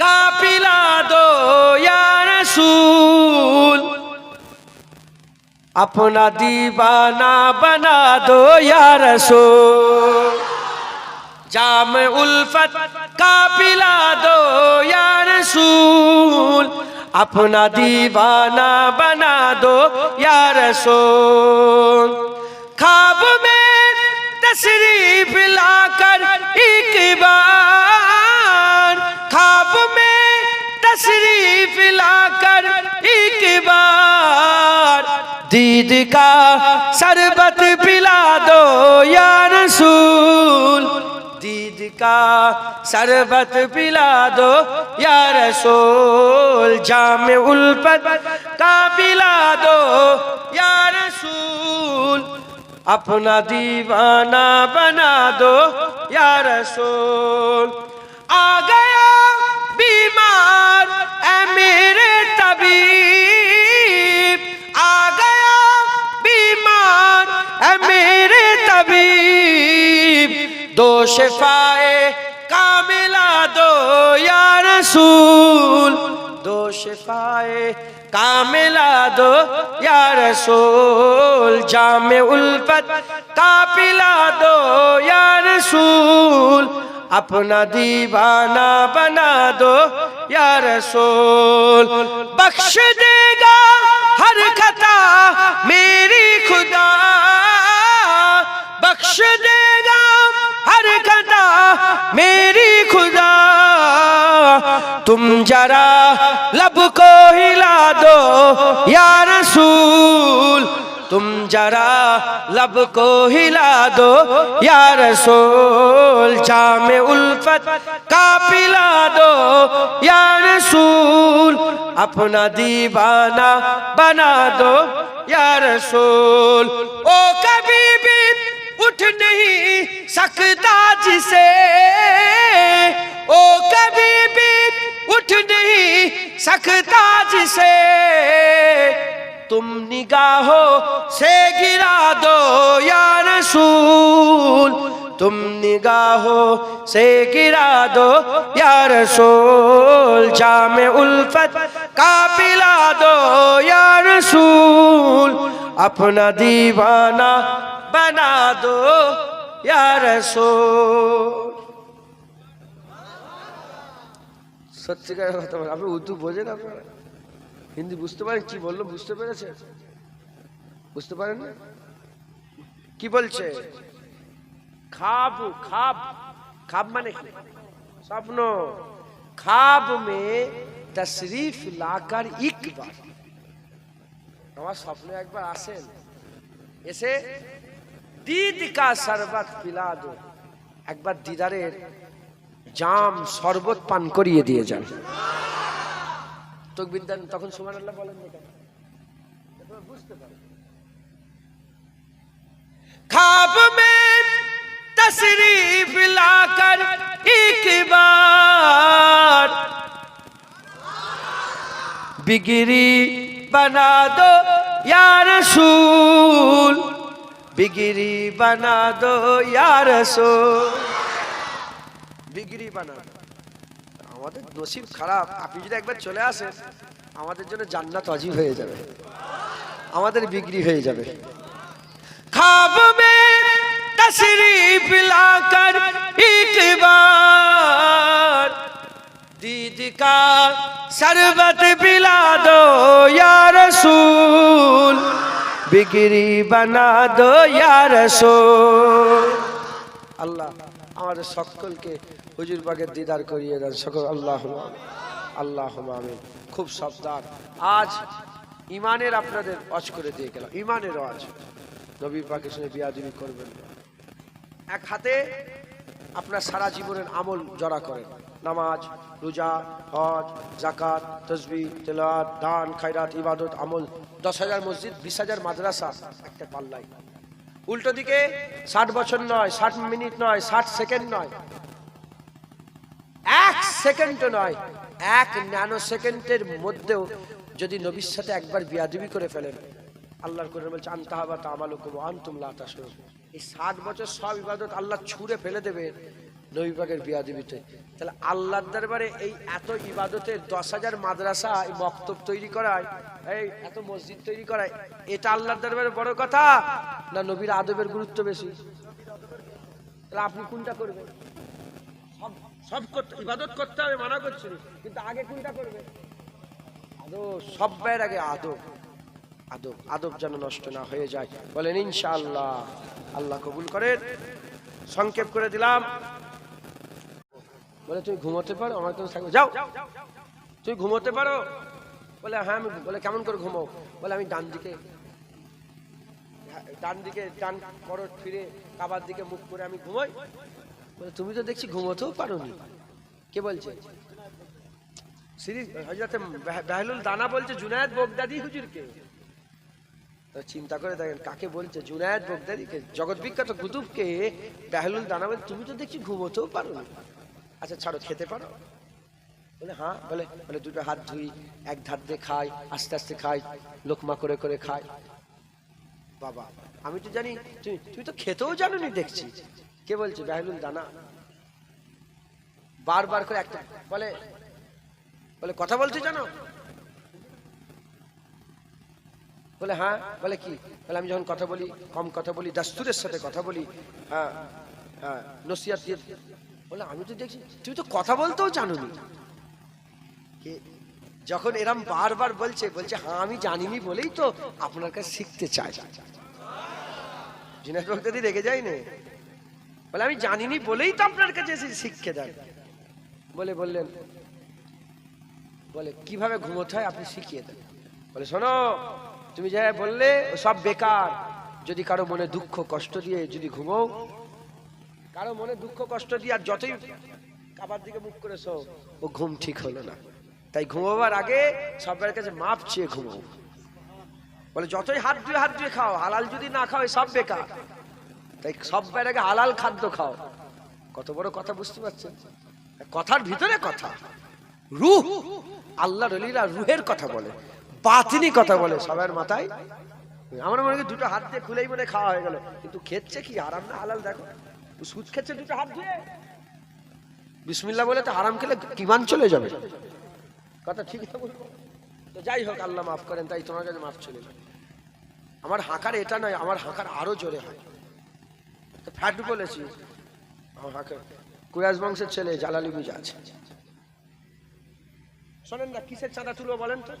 قافلہ دو یا رسول اپنا دیوانہ بنا دو یا رسول جام الفت پلا دو یا رسول اپنا دیوانہ بنا دو یا رسول خواب میں تصریف لا کر ایک بار लाकर एक बार दीद का शरबत पिला दो या रसूल दीद का शरबत पिला दो या रसूल जाम उल्फत का पिला दो या रसूल अपना दीवाना बना दो या रसूल শেফায়ে কামিলা দো ইয়া রাসূল দো শেফায়ে কামিলা দো ইয়া রাসূল জামে উলফত কাফিলা দো ইয়া রাসূল اپنا دیوانہ بنا دو یا رسول بخش دے گا ہر خطا میری خدا بخش دے تم جرا لب کو ہلا دو، یا رسول۔ تم جرا لب کو ہلا دو، یا رسول۔ جام الفت کا پلا دو، یا رسول۔ اپنا دیوانہ بنا دو، یا رسول۔ او کبھی بھی اٹھ نہیں سکتا جسے۔ سکتا جسے تم نگاہوں سے گرا دو یا رسول۔ تم نگاہوں سے گرا دو یا رسول۔ جام الفت کا پلا دو یا رسول۔ اپنا دیوانہ بنا دو یا رسول۔ সত্যিকারের কথা বলে। আপনি উর্দু বোঝেন আপনারা? হিন্দি বুঝতে পারেন? কি বলল? বুঝতে পেরেছে? বুঝতে পারেন না কি বলছে? খাব খাব। খাব মানে কি? স্বপ্ন খাব মে তশরিফ লাকার ইকবার আমার স্বপ্নে একবার আসেন। এসে দিদ কা শরবত পিলা দো। একবার দিদারের জাম শরবত পান করিয়ে দিয়ে যান। তকবিদান তখন সুমান আল্লাহ বলেন বুঝতে পারেন খাব মে তশরীফ লাকর এক বার। বিগিরি বানা দো ইয়ার সুল বিগিরি বনা দো ইয়ার রসূল। বিগড়ি বানান আমাদের নসিব খারাপ আপনি যদি একবার চলে আসেন আমাদের জন্য জান্নাত অজীব হয়ে যাবে আমাদের বিক্রি হয়ে যাবে खाब में तशरीफ लाकर एक बार दीद का शरबत पिला दो या रसूल बिगड़ी बना दो या रसूल আল্লাহ আমাদের সকলকে হুজুর পাকের দিদার করিয়ে দেন। সকল আল্লাহ আল্লাহ আমিন। খুব সাবধান। আজ ইমানের আপনাদের অজ করে দিয়ে গেলাম। ইমানের অজ নবী পাকের সঙ্গে বিয়াদিবি করবেন। এক হাতে আপনার সারা জীবনের আমল জড়া করেন। নামাজ, রোজা, হজ জাকাত তসবি তেলাত দান, খায়রাত, ইবাদত, আমল। দশ হাজার মসজিদ, বিশ হাজার মাদ্রাসা একটা পাল্লাই উল্টো দিকে ষাট বছর নয়, ষাট মিনিট নয়, ষাট সেকেন্ড নয়। এক সেকেন্ড নয়, এক ন্যানো সেকেন্ডের মধ্যেও যদি নবীর সাথে একবার বিয়াদবি করে ফেলেন, আল্লাহর করে বলছে আন্তাহাবা তামালুকুম আনতুম আন্তুম তাশউরুন এই ষাট বছর সব ইবাদত আল্লাহ ছুঁড়ে ফেলে দেবে। নবী পাকের বিয়াদিবিতে তাহলে আল্লাহর দরবারে এই এত ইবাদতের দশ হাজার মাদ্রাসা এই মক্তব তৈরি করায়, এই এত মসজিদ তৈরি করায়, এটা আল্লাহর দরবারে বড় কথা না নবীর আদবের গুরুত্ব বেশি? তাহলে আপনি কোনটা করবেন? সব সব করতে, ইবাদত করতে হবে, মানা করছি কিন্তু আগে কোনটা করবে আদব, সব ব্যয়ের আগে আদব। আদব আদব যেন নষ্ট না হয়ে যায়। বলেন, ইনশাআল্লাহ, আল্লাহ কবুল করেন। সংক্ষেপ করে দিলাম। বলে তুমি ঘুমোতে পারো? আমার তো থাকবে যাও তুই ঘুমোতে পারো? বলে হ্যাঁ আমি বলে, কেমন করে ঘুমো বলে, আমি ডান দিকে ডান দিকে ডান করট ফিরে কাবার দিকে মুখ করে আমি ঘুমোই। বলে, তুমি তো দেখছি ঘুমোতেও পারোনি। কে বলছে? শ্রী হজরতে বেহলুল দানা বলছে, জুনায়েদ বগদাদি হুজুরকে। চিন্তা করে দেখেন, কাকে বলছে? জুনায়েদ বগদাদিকে, জগৎ বিখ্যাত কুতুবকে, বেহলুল দানা বলছে, তুমি তো দেখছি ঘুমোতেও পারো না আচ্ছা ছাড়ো, খেতে পারো? বলে হ্যাঁ। বলে বলে, দুটো হাত ধুই, এক ধার দিয়ে খাই, আস্তে আস্তে খাই, লোকমা করে করে খাই। বাবা, আমি তো জানি, তুমি তুমি তো খেতেও জানো নি দেখছি। কে বলছে? বেহলুল দানা। বারবার করে একটা, বলে বলে, কথা বলতে জানো? বলে হ্যাঁ। বলে, কি? বলে, আমি যখন কথা বলি, কম কথা বলি, দাস্তুরের সাথে কথা বলি হ্যাঁ হ্যাঁ নসিয়াত দিয়ে বলে, আমি তো দেখছি, তুমি তো কথা বলতেও জানো নি যখন এরম বারবার বলছে বলছে হ্যাঁ আমি জানিনি বলেই তো আপনার কাছে শিখতে চাই। বলে, আমি জানিনি বলেই তো আপনার কাছে এসে শিখতে দেন। বলে, বললেন, বলে, কীভাবে ঘুমোতে হয় আপনি শিখিয়ে দেন। বলে, শোনো, তুমি যা বললে সব বেকার। যদি কারও মনে দুঃখ, কষ্ট দিয়ে যদি ঘুমো কারও মনে দুঃখ, কষ্ট দিয়ে আর যতই কাবার দিকে মুখ করেছ ও ঘুম ঠিক হলো না। তাই ঘুমোবার আগে সবার কাছে মাপ চেয়ে ঘুমো বলে, যতই হাত ধুয়ে হাত ধুয়ে খাও, হালাল যদি না খাও সব বেকার। তাই সবার আগে হালাল খাদ্য খাও। কত বড় কথা বুঝতে পারছেন? কথার ভিতরে কথা। রুহ! আল্লাহ রলিরা রুহের কথা বলে, বাতিনি কথা বলে সবার মাথায়। আমার মনে হয় দুটো হাত দিয়ে খুলেই মনে খাওয়া হয়ে গেল। কিন্তু খেচ্ছে কি? আরাম না, হালাল দেখো। সুদ খেচ্ছে দুটো হাত ধুয়ে বিসমিল্লা বলে তো আরাম খেলে কিমান চলে যাবে? কথা ঠিক বলব? তো যাই হোক, আল্লাহ মাফ করেন, তাই তোমার কাছে মাফ চলে যাবে। আমার হাঁকার এটা নয়, আমার হাঁকার আরও জোরে হয় তো ফ্যাট বলেছি আমার হাঁকার কুয়াজ বংশের ছেলে জালালি মিজাজ শোনেন না, কিসের চাঁদা তুলবো বলেন তো?